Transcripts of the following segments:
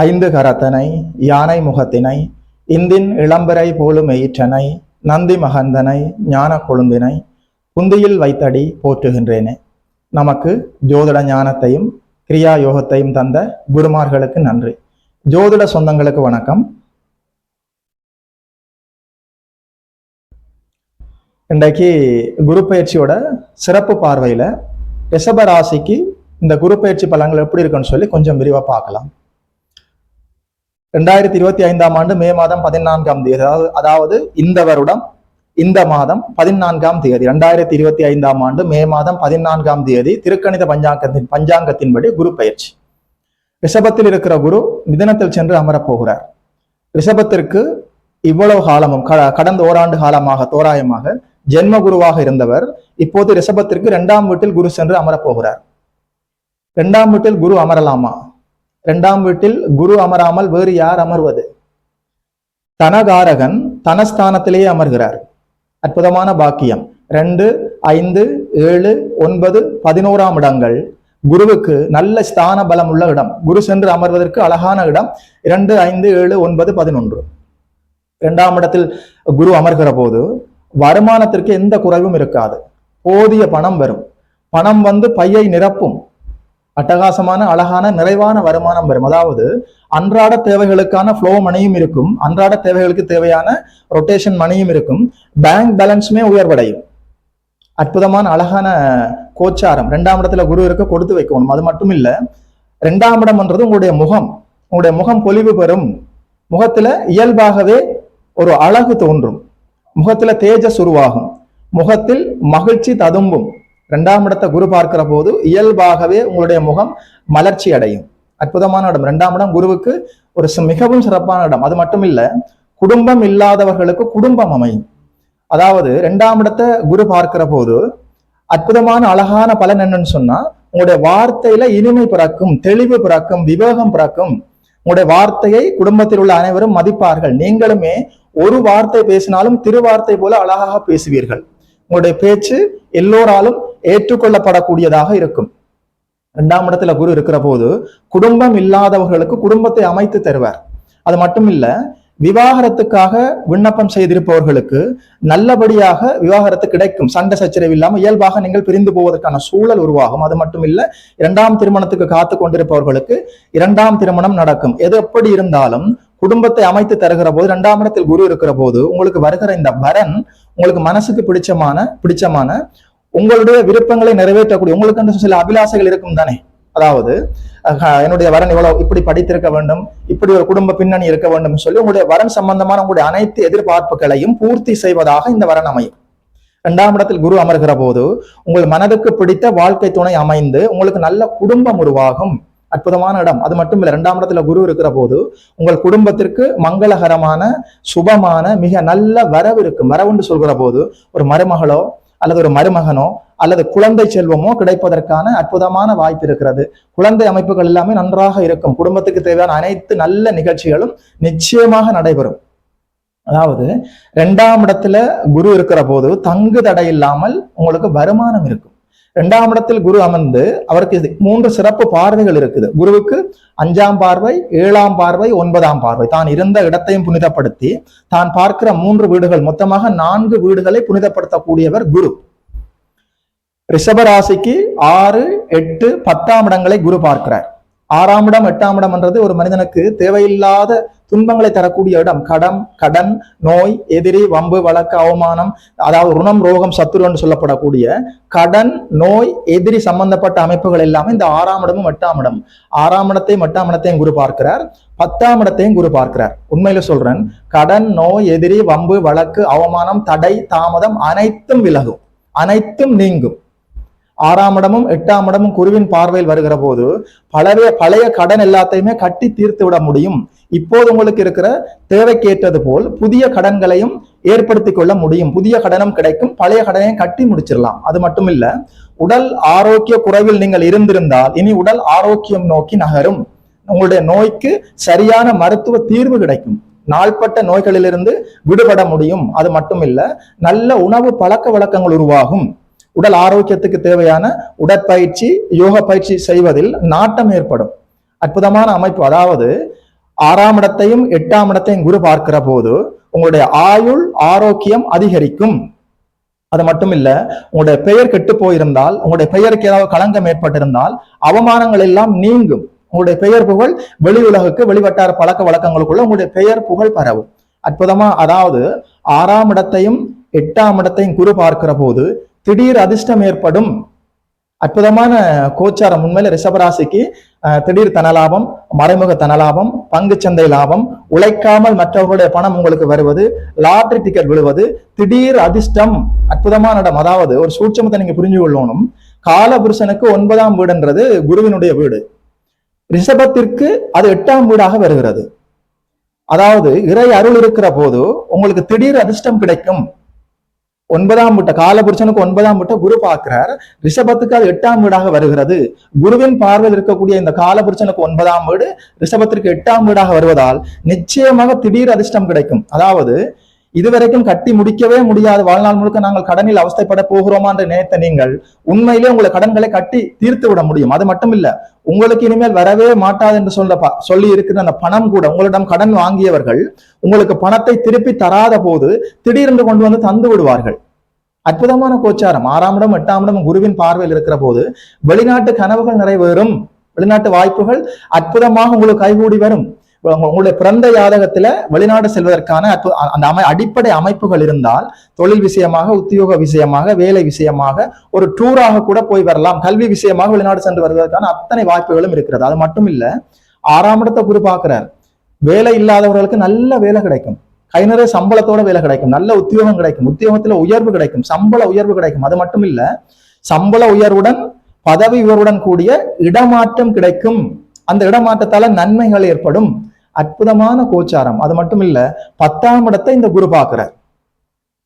ஐந்து கரத்தனை யானை முகத்தினை இந்தின் இளம்பரை போலும் எயிற்றனை நந்தி மகந்தனை ஞான கொழுந்தினை குந்தியில் வைத்தடி போற்றுகின்றேனே. நமக்கு ஜோதிட ஞானத்தையும் கிரியா யோகத்தையும் தந்த குருமார்களுக்கு நன்றி. ஜோதிட சொந்தங்களுக்கு வணக்கம். இன்றைக்கு குரு பயிற்சியோட சிறப்பு பார்வையில ரிஷப ராசிக்கு இந்த குரு பயிற்சி பலன்கள் எப்படி இருக்குன்னு சொல்லி கொஞ்சம் விரிவா பார்க்கலாம். ரெண்டாயிரத்தி இருபத்தி ஐந்தாம் ஆண்டு மே மாதம் பதினான்காம் தேதி அதாவது அதாவது இந்த வருடம் இந்த மாதம் பதினான்காம் தேதி ரெண்டாயிரத்தி இருபத்தி ஐந்தாம் ஆண்டு மே மாதம் பதினான்காம் தேதி திருக்கணித பஞ்சாங்கத்தின் பஞ்சாங்கத்தின்படி குரு பயிற்சி. ரிஷபத்தில் இருக்கிற குரு மிதனத்தில் சென்று அமரப் போகிறார். ரிஷபத்திற்கு இவ்வளவு காலமும் கடந்த ஓராண்டு காலமாக தோராயமாக ஜென்ம குருவாக இருந்தவர் இப்போது ரிஷபத்திற்கு இரண்டாம் வீட்டில் குரு சென்று அமரப் போகிறார். இரண்டாம் வீட்டில் குரு அமரலாமா? இரண்டாம் வீட்டில் குரு அமராமல் வேறு யார் அமர்வது? தனகாரகன் தனஸ்தானத்திலேயே அமர்கிறார். அற்புதமான பாக்கியம். ரெண்டு ஐந்து ஏழு ஒன்பது பதினோராம் இடங்கள். குருவுக்கு நல்ல ஸ்தான பலம் உள்ள இடம். குரு சென்று அமர்வதற்கு அழகான இடம். இரண்டு ஐந்து ஏழு ஒன்பது பதினொன்று. இரண்டாம் இடத்தில் குரு அமர்கிற போது வருமானத்திற்கு எந்த குறைவும் இருக்காது. போதிய பணம் வரும். பணம் வந்து பையை நிரப்பும். அட்டகாசமான அழகான நிறைவான வருமானம் வரும் அதாவது அன்றாட தேவைகளுக்கான ஃப்ளோ மணியும் இருக்கும். அன்றாட தேவைகளுக்கு தேவையான ரொட்டேஷன் மணியும் இருக்கும். பேங்க் பேலன்ஸுமே உயர்வடையும். அற்புதமான அழகான கோச்சாரம். ரெண்டாம் இடத்துல குரு இருக்க கொடுத்து வைக்கணும். அது மட்டும் இல்லை ரெண்டாம் இடம்ன்றது உங்களுடைய முகம். உங்களுடைய முகம் பொலிவு பெறும். முகத்துல இயல்பாகவே ஒரு அழகு தோன்றும். முகத்துல தேஜஸ் உருவாகும். முகத்தில் மகிழ்ச்சி ததும்பும். ரெண்டாம் இடத்தை குரு பார்க்கிற போது இயல்பாகவே உங்களுடைய முகம் மலர்ச்சி அடையும். அற்புதமான இடம். ரெண்டாம் இடம் குருவுக்கு ஒரு மிகவும் சிறப்பான இடம். அது மட்டும் இல்ல குடும்பம் இல்லாதவர்களுக்கு குடும்பம் அமையும். அதாவது ரெண்டாம் இடத்தை குரு பார்க்கிற போது அற்புதமான அழகான பலன் என்னன்னு சொன்னா உங்களுடைய வார்த்தையில இனிமை பிறக்கும் தெளிவு பிறக்கும் விவேகம் பிறக்கும் உங்களுடைய வார்த்தையை குடும்பத்தில் உள்ள அனைவரும் மதிப்பார்கள். நீங்களுமே ஒரு வார்த்தை பேசினாலும் திருவார்த்தை போல அழகாக பேசுவீர்கள். உங்களுடைய பேச்சு எல்லோராலும் ஏற்றுக்கொள்ளப்படக்கூடியதாக இருக்கும். இரண்டாம் இடத்துல குரு இருக்கிற போது குடும்பம் இல்லாதவர்களுக்கு குடும்பத்தை அமைத்து தருவார். அது மட்டும் இல்ல விவாகரத்துக்காக விண்ணப்பம் செய்திருப்பவர்களுக்கு நல்லபடியாக விவாகரத்து கிடைக்கும். சண்டை சச்சரவு இல்லாமல் இயல்பாக நீங்கள் பிரிந்து போவதற்கான சூழல் உருவாகும். அது மட்டும் இல்ல இரண்டாம் திருமணத்துக்கு காத்து கொண்டிருப்பவர்களுக்கு இரண்டாம் திருமணம் நடக்கும். எது எப்படி இருந்தாலும் குடும்பத்தை அமைத்து தருகிற போது இரண்டாம் இடத்தில் குரு இருக்கிற போது உங்களுக்கு வருகிற இந்த வரன் உங்களுக்கு மனசுக்கு பிடிச்சமான பிடிச்சமான உங்களுடைய விருப்பங்களை நிறைவேற்றக்கூடிய உங்களுக்கு அந்த சில அபிலாசைகள் இருக்கும் தானே? அதாவது என்னுடைய வரன் இவ்வளவு இப்படி படித்திருக்க வேண்டும் இப்படி ஒரு குடும்ப பின்னணி இருக்க வேண்டும் சொல்லி உங்களுடைய வரன் சம்பந்தமான உங்களுடைய அனைத்து எதிர்பார்ப்புகளையும் பூர்த்தி செய்வதாக இந்த வரன் அமையும். இரண்டாம் இடத்தில் குரு அமர்கிற போது உங்கள் மனதுக்கு பிடித்த வாழ்க்கை துணை அமைந்து உங்களுக்கு நல்ல குடும்பம் உருவாகும். அற்புதமான இடம். அது மட்டும் இல்லை இரண்டாம் இடத்துல குரு இருக்கிற போது உங்கள் குடும்பத்திற்கு மங்களகரமான சுபமான மிக நல்ல வரவு இருக்கும். வரவுன்னு சொல்கிற போது ஒரு மருமகளோ அல்லது ஒரு மருமகனோ அல்லது குழந்தை செல்வமோ கிடைப்பதற்கான அற்புதமான வாய்ப்பு இருக்கிறது. குழந்தை அமைப்புகள் எல்லாமே நன்றாக இருக்கும். குடும்பத்துக்கு தேவையான அனைத்து நல்ல நிகழ்ச்சிகளும் நிச்சயமாக நடைபெறும். அதாவது ரெண்டாம் இடத்துல குரு இருக்கிற போது தங்கு தடை இல்லாமல் உங்களுக்கு வருமானம் இருக்கும். இரண்டாம் இடத்தில் குரு அமர்ந்து அவருக்கு மூன்று சிறப்பு பார்வைகள் இருக்குது. குருவுக்கு அஞ்சாம் பார்வை ஏழாம் பார்வை ஒன்பதாம் பார்வை. தான் இருந்த இடத்தையும் புனிதப்படுத்தி தான் பார்க்கிற மூன்று வீடுகள் மொத்தமாக நான்கு வீடுகளை புனிதப்படுத்தக்கூடியவர் குரு. ரிஷபராசிக்கு ஆறு எட்டு பத்தாம் இடங்களை குரு பார்க்கிறார். ஆறாம் இடம் எட்டாம் இடம் என்றது ஒரு மனிதனுக்கு தேவையில்லாத துன்பங்களை தரக்கூடிய இடம். கடம் கடன் நோய் எதிரி வம்பு வழக்கு அவமானம் அதாவது ருணம் ரோகம் சத்துரு என்று சொல்லப்படக்கூடிய கடன் நோய் எதிரி சம்பந்தப்பட்ட அமைப்புகள் எல்லாமே இந்த ஆறாம் இடமும் எட்டாம் இடம். ஆறாம் இடத்தையும் எட்டாம் இடத்தையும் குரு பார்க்கிறார். பத்தாம் இடத்தையும் குரு பார்க்கிறார். உண்மையில சொல்றேன் கடன் நோய் எதிரி வம்பு வழக்கு அவமானம் தடை தாமதம் அனைத்தும் விலகும். அனைத்தும் நீங்கும். ஆறாம் இடமும் எட்டாம் இடமும் குருவின் பார்வையில் வருகிற போது பழைய பழைய கடன் எல்லாத்தையுமே கட்டி தீர்த்து விட முடியும். இப்போது உங்களுக்கு இருக்கிற தேவைக்கேற்றது போல் புதிய கடன்களையும் ஏற்படுத்தி கொள்ள முடியும். புதிய கடனும் கிடைக்கும். பழைய கடனையும் கட்டி முடிச்சிடலாம். அது மட்டும் இல்ல உடல் ஆரோக்கிய குறைவில் நீங்கள் இருந்திருந்தால் இனி உடல் ஆரோக்கியம் நோக்கி நகரும். உங்களுடைய நோய்க்கு சரியான மருத்துவ தீர்வு கிடைக்கும். நாள்பட்ட நோய்களிலிருந்து விடுபட முடியும். அது மட்டும் இல்ல நல்ல உணவு பழக்க வழக்கங்கள் உருவாகும். உடல் ஆரோக்கியத்துக்கு தேவையான உடற்பயிற்சி யோக பயிற்சி செய்வதில் நாட்டம் ஏற்படும். அற்புதமான அமைப்பு. அதாவது ஆறாம் இடத்தையும் எட்டாம் இடத்தையும் குரு பார்க்கிற போது உங்களுடைய ஆயுள் ஆரோக்கியம் அதிகரிக்கும். அது மட்டும் இல்ல உங்களுடைய பெயர் கெட்டு போயிருந்தால் உங்களுடைய பெயருக்கு ஏதாவது களங்கம் ஏற்பட்டிருந்தால் அவமானங்கள் எல்லாம் நீங்கும். உங்களுடைய பெயர் புகழ் வெளி உலகுக்கு வெளிவட்டார பழக்க வழக்கங்களுக்குள்ள உங்களுடைய பெயர் புகழ் பரவும். அற்புதமா அதாவது ஆறாம் இடத்தையும் எட்டாம் இடத்தையும் குரு பார்க்கிற போது திடீர் அதிர்ஷ்டம் ஏற்படும் அற்புதமான கோச்சாரம் உண்மையில ரிஷபராசிக்கு திடீர் தனலாபம் மறைமுக தனலாபம் பங்குச்சந்தை லாபம் உழைக்காமல் மற்றவர்களுடைய பணம் உங்களுக்கு வருவது லாட்ரி டிக்கெட் விழுவது திடீர் அதிர்ஷ்டம் அற்புதமான இடம். அதாவது ஒரு சூட்சமத்தை நீங்க புரிஞ்சு கொள்ளணும். காலபுருஷனுக்கு ஒன்பதாம் வீடுன்றது குருவினுடைய வீடு. ரிஷபத்திற்கு அது எட்டாம் வீடாக வருகிறது. அதாவது இறை அருள் இருக்கிற போது உங்களுக்கு திடீர் அதிர்ஷ்டம் கிடைக்கும். ஒன்பதாம் வீட்டை காலபுருஷனுக்கு ஒன்பதாம் வீட்டை குரு பார்க்கிறார். ரிஷபத்துக்கு அது எட்டாம் வீடாக வருகிறது. குருவின் பார்வையில் இருக்கக்கூடிய இந்த காலபுருஷனுக்கு ஒன்பதாம் வீடு ரிஷபத்திற்கு எட்டாம் வீடாக வருவதால் நிச்சயமாக திடீர் அதிர்ஷ்டம் கிடைக்கும். அதாவது இதுவரைக்கும் கட்டி முடிக்கவே முடியாது. வாழ்நாள் முழுக்க நாங்கள் கடனில் அவஸ்தைப்பட போகிறோமா என்று நினைத்த நீங்கள் உண்மையிலே உங்களை கடன்களை கட்டி தீர்த்து விட முடியும். அது மட்டும் இல்ல உங்களுக்கு இனிமேல் வரவே மாட்டாது என்று சொல்ல சொல்லி இருக்கிற அந்த பணம் கூட உங்களிடம் கடன் வாங்கியவர்கள் உங்களுக்கு பணத்தை திருப்பி தராத போது திடீரென்று கொண்டு வந்து தந்து விடுவார்கள். அற்புதமான கோச்சாரம். ஆறாம் இடம் எட்டாம் இடம் குருவின் பார்வையில் இருக்கிற போது வெளிநாட்டு கனவுகள் நிறைவேறும். வெளிநாட்டு வாய்ப்புகள் அற்புதமாக உங்களுக்கு கைகூடி வரும். உங்களுடைய பிறந்த ஜாதகத்துல வெளிநாடு செல்வதற்கான அந்த அமை அடிப்படை அமைப்புகள் இருந்தால் தொழில் விஷயமாக உத்தியோக விஷயமாக வேலை விஷயமாக ஒரு டூராக கூட போய் வரலாம். கல்வி விஷயமாக வெளிநாடு சென்று வருவதற்கான அத்தனை வாய்ப்புகளும் இருக்கிறது. அது மட்டும் இல்ல ஆறாம் இடத்தை குரு பார்க்கிறார். வேலை இல்லாதவர்களுக்கு நல்ல வேலை கிடைக்கும். கை நிறைய சம்பளத்தோட வேலை கிடைக்கும். நல்ல உத்தியோகம் கிடைக்கும். உத்தியோகத்துல உயர்வு கிடைக்கும். சம்பள உயர்வு கிடைக்கும். அது மட்டும் இல்ல சம்பள உயர்வுடன் பதவி உயர்வுடன் கூடிய இடமாற்றம் கிடைக்கும். அந்த இடமாற்றத்தால நன்மைகள் ஏற்படும். அற்புதமான கோச்சாரம். அது மட்டும் இல்ல பத்தாம் இடத்தை இந்த குரு பார்க்கிறார்.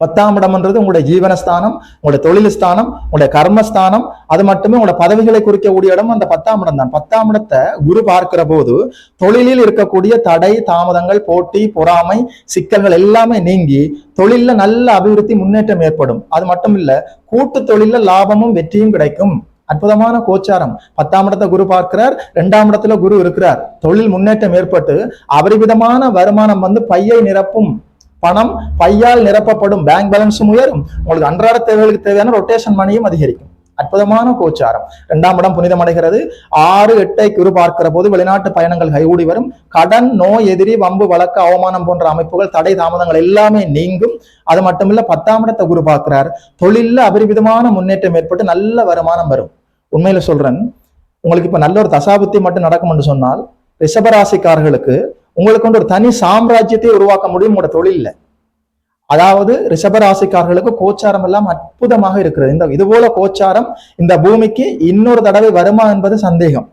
பத்தாம் இடம்ன்றது உங்களுடைய ஜீவனஸ்தானம் உங்களுடைய தொழில் ஸ்தானம் உங்களுடைய கர்மஸ்தானம் அது மட்டுமே உங்களுடைய பதவிகளை குறிக்கக்கூடிய இடம் அந்த பத்தாம் இடம் தான். பத்தாம் இடத்தை குரு பார்க்கிற போது தொழிலில் இருக்கக்கூடிய தடை தாமதங்கள் போட்டி பொறாமை சிக்கல்கள் எல்லாமே நீங்கி தொழில்ல நல்ல அபிவிருத்தி முன்னேற்றம் ஏற்படும். அது மட்டும் இல்ல கூட்டு தொழில்ல லாபமும் வெற்றியும் கிடைக்கும். அற்புதமான கோச்சாரம். பத்தாம் இடத்தை குரு பார்க்கிறார் இரண்டாம் இடத்துல குரு இருக்கிறார். தொழில் முன்னேற்றம் ஏற்பட்டு அபரிவிதமான வருமானம் வந்து பையை நிரப்பும் பணம் பையால் நிரப்பப்படும். பேங்க் பேலன்ஸும் உயரும். உங்களுக்கு அன்றாட தேவைகளுக்கு தேவையான ரொட்டேஷன் மணியும் அதிகரிக்கும். அற்புதமான கோச்சாரம். இரண்டாம் இடம் புனிதம் அடைகிறது ஆறு எட்டை குரு பார்க்கிற போது வெளிநாட்டு பயணங்கள் கைகூடி வரும். கடன் நோய் எதிரி வம்பு வழக்கு அவமானம் போன்ற அமைப்புகள் தடை தாமதங்கள் எல்லாமே நீங்கும். அது மட்டுமில்ல பத்தாம் இடத்தை குரு பார்க்கிறார். தொழில்ல அபரிவிதமான முன்னேற்றம் ஏற்பட்டு நல்ல வருமானம் வரும். உண்மையில சொல்றேன். உங்களுக்கு இப்ப நல்ல ஒரு தசாபுத்தி மட்டும் நடக்கும் என்று சொன்னால் ரிஷபராசிக்காரர்களுக்கு உங்களுக்கு வந்து ஒரு தனி சாம்ராஜ்யத்தை உருவாக்க முடியும் உங்களோட தொழில்ல. அதாவது ரிஷபராசிக்காரர்களுக்கு கோச்சாரம் எல்லாம் அற்புதமாக இருக்கிறது. இந்த இது போல கோச்சாரம் இந்த பூமிக்கு இன்னொரு தடவை வருமா என்பது சந்தேகம்.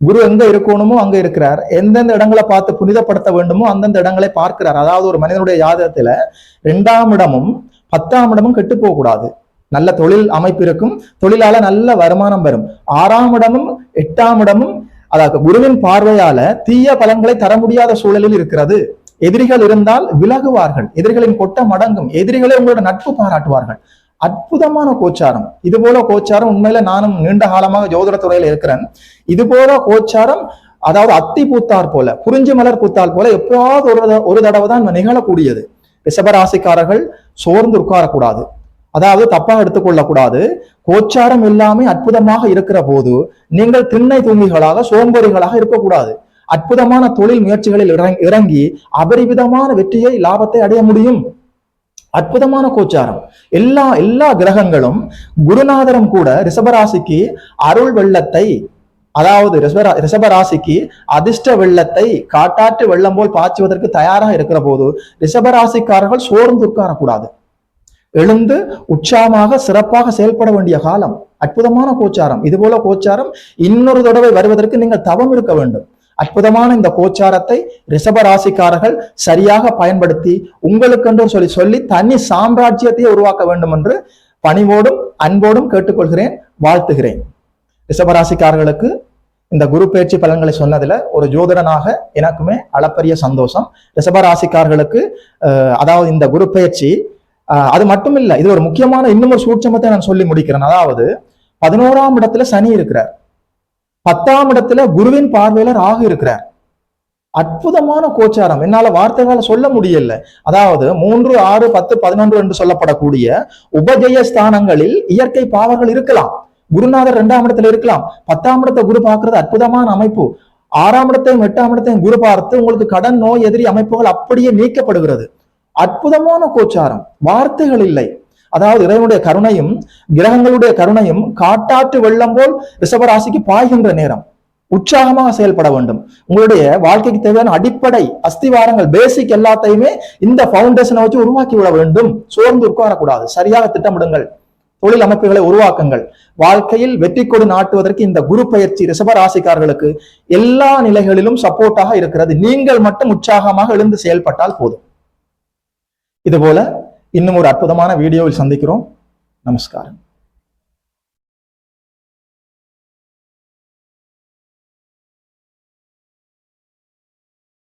குரு எங்க இருக்கணுமோ அங்க இருக்கிறார். எந்தெந்த இடங்களை பார்த்து புனிதப்படுத்த வேண்டுமோ அந்தந்த இடங்களை பார்க்கிறார். அதாவது ஒரு மனிதனுடைய ஜாதகத்துல இரண்டாம் இடமும் பத்தாம் இடமும் கெட்டு போகக்கூடாது. நல்ல தொழில் அமைப்பு இருக்கும். தொழிலால நல்ல வருமானம் வரும். ஆறாம் இடமும் எட்டாம் இடமும் அதாவது குருவின் பார்வையால தீய பலன்களை தர முடியாத சூழலில் இருக்கிறது. எதிரிகள் இருந்தால் விலகுவார்கள். எதிரிகளின் கொட்டம் அடங்கும் எதிரிகளே உங்களோட நட்பு பாராட்டுவார்கள். அற்புதமான கோச்சாரம். இது போல கோச்சாரம் உண்மையில நானும் நீண்ட காலமாக ஜோதிட துறையில இருக்கிறேன். இது போல கோச்சாரம் அதாவது அத்தி பூத்தார் போல குறிஞ்சி மலர் பூத்தால் போல எப்போதாவது ஒரு ஒரு தடவை தான் நிகழக்கூடியது. ரிஷபராசிக்காரர்கள் சோர்ந்து உட்காரக்கூடாது. அதாவது தப்பா எடுத்துக்கொள்ளக்கூடாது. கோச்சாரம் எல்லாமே அற்புதமாக இருக்கிற போது நீங்கள் திண்ணை தூங்கிகளாக சோம்பேறிகளாக இருக்கக்கூடாது. அற்புதமான தொழில் முயற்சிகளில் இறங்- இறங்கி அபரிவிதமான வெற்றியை லாபத்தை அடைய முடியும். அற்புதமான கோச்சாரம். எல்லா எல்லா கிரகங்களும் குருநாதரும் கூட ரிஷபராசிக்கு அருள் வெள்ளத்தை அதாவது ரிஷபராசிக்கு அதிர்ஷ்ட வெள்ளத்தை காட்டாற்று வெள்ளம் போல் பாய்ச்சுவதற்கு தயாராக இருக்கிற போது ரிஷபராசிக்காரர்கள் சோர்ந்து உட்காரக்கூடாது. எழுந்து உற்சாகமாக சிறப்பாக செயல்பட வேண்டிய காலம் அற்புதமான கோச்சாரம். இது போல கோச்சாரம் இன்னொரு தடவை வருவதற்கு நீங்கள் தவம் இருக்க வேண்டும். அற்புதமான இந்த கோச்சாரத்தை ரிஷபராசிக்காரர்கள் சரியாக பயன்படுத்தி உங்களுக்கென்று சொல்லி சொல்லி தனி சாம்ராஜ்யத்தையே உருவாக்க வேண்டும் என்று பணிவோடும் அன்போடும் கேட்டுக்கொள்கிறேன் வாழ்த்துகிறேன். ரிஷபராசிக்காரர்களுக்கு இந்த குரு பயிற்சி பலன்களை சொன்னதுல ஒரு ஜோதிடனாக எனக்குமே அளப்பரிய சந்தோஷம். ரிஷபராசிக்காரர்களுக்கு அதாவது இந்த குரு பயிற்சி அது மட்டும் இல்லை இது ஒரு முக்கியமான இன்னும் ஒரு சூட்சமத்தை நான் சொல்லி முடிக்கிறேன். அதாவது பதினோராம் இடத்துல சனி இருக்கிறார். பத்தாம் இடத்துல குருவின் பார்வையில ராகு இருக்கிறார். அற்புதமான கோச்சாரம். என்னால வார்த்தைகளை சொல்ல முடியல. அதாவது மூன்று ஆறு பத்து பதினொன்று என்று சொல்லப்படக்கூடிய உபஜய ஸ்தானங்களில் இயற்கை பாவர்கள் இருக்கலாம். குருநாதர் இரண்டாம் இடத்துல இருக்கலாம். பத்தாம் இடத்தை குரு பார்க்கறது அற்புதமான அமைப்பு. ஆறாம் இடத்தையும் எட்டாம் இடத்தையும் குரு பார்த்து உங்களுக்கு கடன் நோய் எதிரி அமைப்புகள் அப்படியே நீக்கப்படுகிறது. அற்புதமான கோச்சாரம். வார்த்தைகள் இல்லை. அதாவது இறைவனுடைய கருணையும் கிரகங்களுடைய கருணையும் காட்டாற்று வெள்ளம் போல் ரிஷபராசிக்கு பாய்கின்ற நேரம். உற்சாகமாக செயல்பட வேண்டும். உங்களுடைய வாழ்க்கைக்கு தேவையான அடிப்படை அஸ்திவாரங்கள் பேசிக் எல்லாத்தையுமே இந்த பவுண்டேஷனை வச்சு உருவாக்கி விட வேண்டும். சோர்ந்து உட்காரக்கூடாது. சரியாக திட்டமிடுங்கள். தொழில் அமைப்புகளை உருவாக்குங்கள். வாழ்க்கையில் வெற்றி கொடு நாட்டுவதற்கு இந்த குரு பயிற்சி ரிஷபராசிக்காரர்களுக்கு எல்லா நிலைகளிலும் சப்போர்ட்டாக இருக்கிறது. நீங்கள் மட்டும் உற்சாகமாக எழுந்து செயல்பட்டால் போதும். இதுபோல இன்னும் ஒரு அற்புதமான வீடியோவில் சந்திக்கிறோம். நமஸ்காரம்.